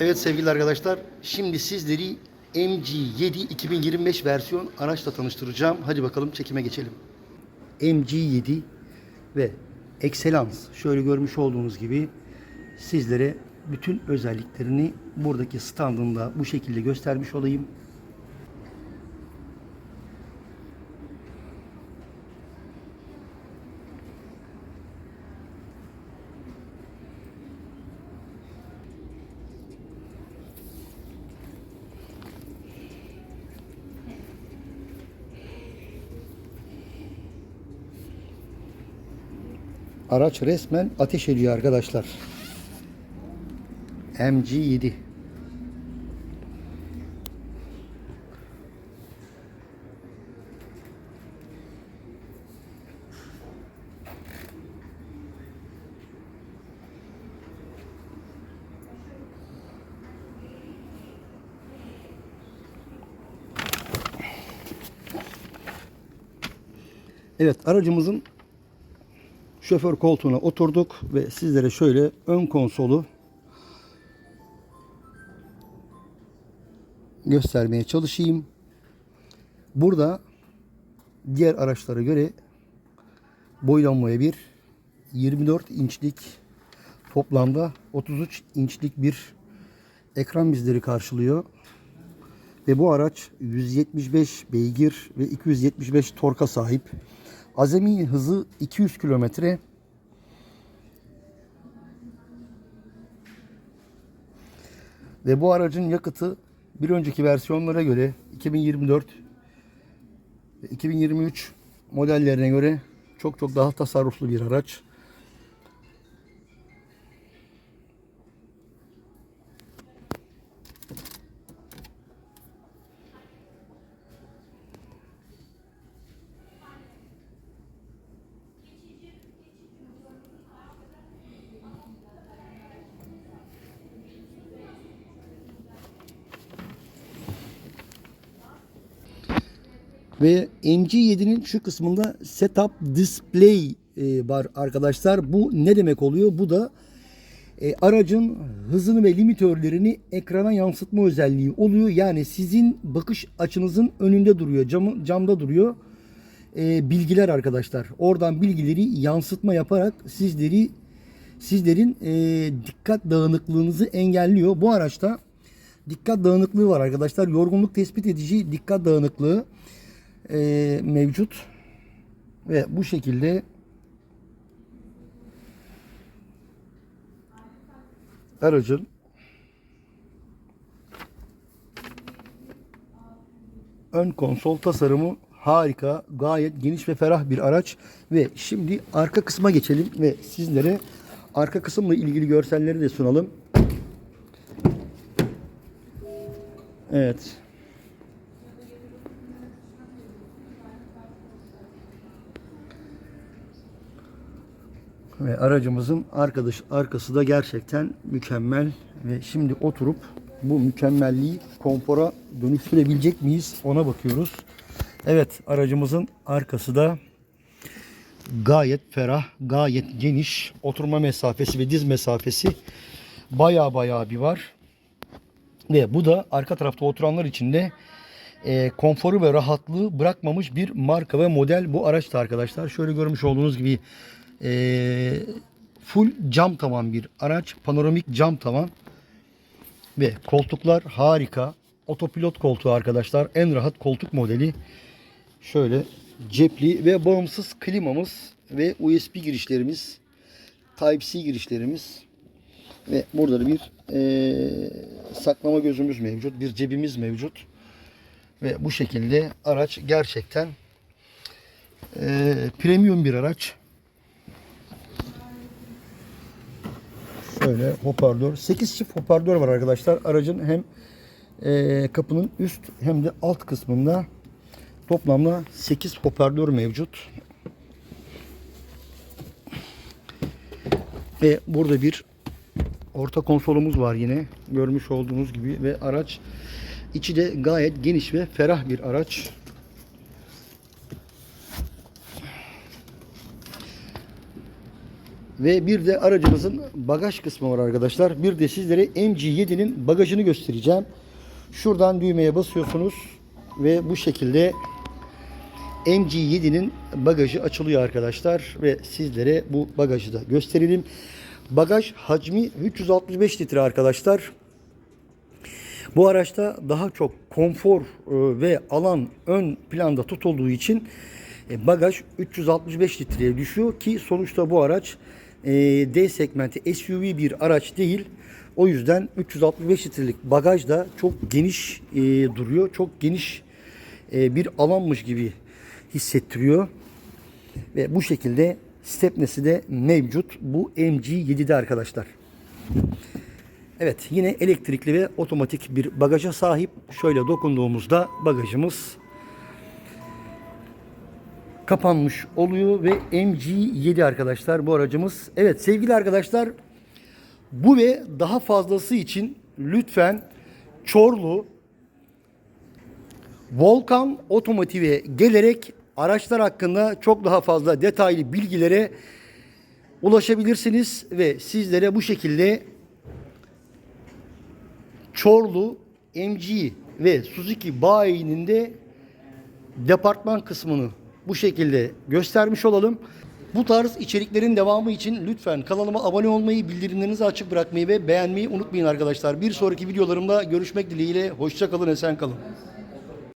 Evet sevgili arkadaşlar, şimdi sizleri MG7 2025 versiyon araçla tanıştıracağım. Hadi bakalım çekime geçelim. MG7 ve Excellence şöyle görmüş olduğunuz gibi sizlere bütün özelliklerini buradaki standında bu şekilde göstermiş olayım. Araç resmen ateş ediyor arkadaşlar. MG7. Evet aracımızın şoför koltuğuna oturduk ve sizlere şöyle ön konsolu göstermeye çalışayım. Burada diğer araçlara göre boylanmaya bir 24 inçlik toplamda 33 inçlik bir ekran bizleri karşılıyor. Ve bu araç 175 beygir ve 275 torka sahip. Azami hızı 200 kilometre. Ve bu aracın yakıtı bir önceki versiyonlara göre 2024 ve 2023 modellerine göre çok çok daha tasarruflu bir araç. Ve MG7'nin şu kısmında setup display e, var arkadaşlar. Bu ne demek oluyor? Bu da e, aracın hızını ve limitörlerini ekrana yansıtma özelliği oluyor. Yani sizin bakış açınızın önünde duruyor, camı, camda duruyor e, bilgiler arkadaşlar. Oradan bilgileri yansıtma yaparak sizleri sizlerin e, dikkat dağınıklığınızı engelliyor. Bu araçta dikkat dağınıklığı var arkadaşlar. Yorgunluk tespit edici dikkat dağınıklığı e, mevcut ve bu şekilde aracın ön konsol tasarımı harika, gayet geniş ve ferah bir araç ve şimdi arka kısma geçelim ve sizlere arka kısımla ilgili görselleri de sunalım. Evet. Ve aracımızın arkadaş arkası da gerçekten mükemmel ve şimdi oturup bu mükemmelliği konfora dönüştürebilecek miyiz ona bakıyoruz. Evet aracımızın arkası da gayet ferah, gayet geniş. Oturma mesafesi ve diz mesafesi baya baya bir var. Ve bu da arka tarafta oturanlar için de e, konforu ve rahatlığı bırakmamış bir marka ve model bu araçta arkadaşlar. Şöyle görmüş olduğunuz gibi e, full cam tavan bir araç. Panoramik cam tavan. Ve koltuklar harika. Otopilot koltuğu arkadaşlar. En rahat koltuk modeli. Şöyle cepli ve bağımsız klimamız ve USB girişlerimiz. Type-C girişlerimiz. Ve burada da bir e, saklama gözümüz mevcut. Bir cebimiz mevcut. Ve bu şekilde araç gerçekten e, premium bir araç. Şöyle hoparlör. 8 çift hoparlör var arkadaşlar. Aracın hem e, kapının üst hem de alt kısmında toplamda 8 hoparlör mevcut. Ve burada bir orta konsolumuz var yine. Görmüş olduğunuz gibi ve araç içi de gayet geniş ve ferah bir araç. Ve bir de aracımızın bagaj kısmı var arkadaşlar. Bir de sizlere MG7'nin bagajını göstereceğim. Şuradan düğmeye basıyorsunuz ve bu şekilde MG7'nin bagajı açılıyor arkadaşlar ve sizlere bu bagajı da gösterelim. Bagaj hacmi 365 litre arkadaşlar. Bu araçta daha çok konfor e, ve alan ön planda tutulduğu için e, bagaj 365 litreye düşüyor ki sonuçta bu araç e, D segmenti SUV bir araç değil. O yüzden 365 litrelik bagaj da çok geniş e, duruyor. Çok geniş e, bir alanmış gibi hissettiriyor. Ve bu şekilde stepnesi de mevcut bu MG7'de arkadaşlar. Evet yine elektrikli ve otomatik bir bagaja sahip. Şöyle dokunduğumuzda bagajımız kapanmış oluyor ve MG7 arkadaşlar bu aracımız. Evet sevgili arkadaşlar bu ve daha fazlası için lütfen Çorlu Volkan Otomotiv'e gelerek araçlar hakkında çok daha fazla detaylı bilgilere ulaşabilirsiniz ve sizlere bu şekilde Çorlu MG ve Suzuki bayinin de departman kısmını bu şekilde göstermiş olalım. Bu tarz içeriklerin devamı için lütfen kanalıma abone olmayı, bildirimlerinizi açık bırakmayı ve beğenmeyi unutmayın arkadaşlar. Bir sonraki videolarımda görüşmek dileğiyle. Hoşça kalın, esen kalın.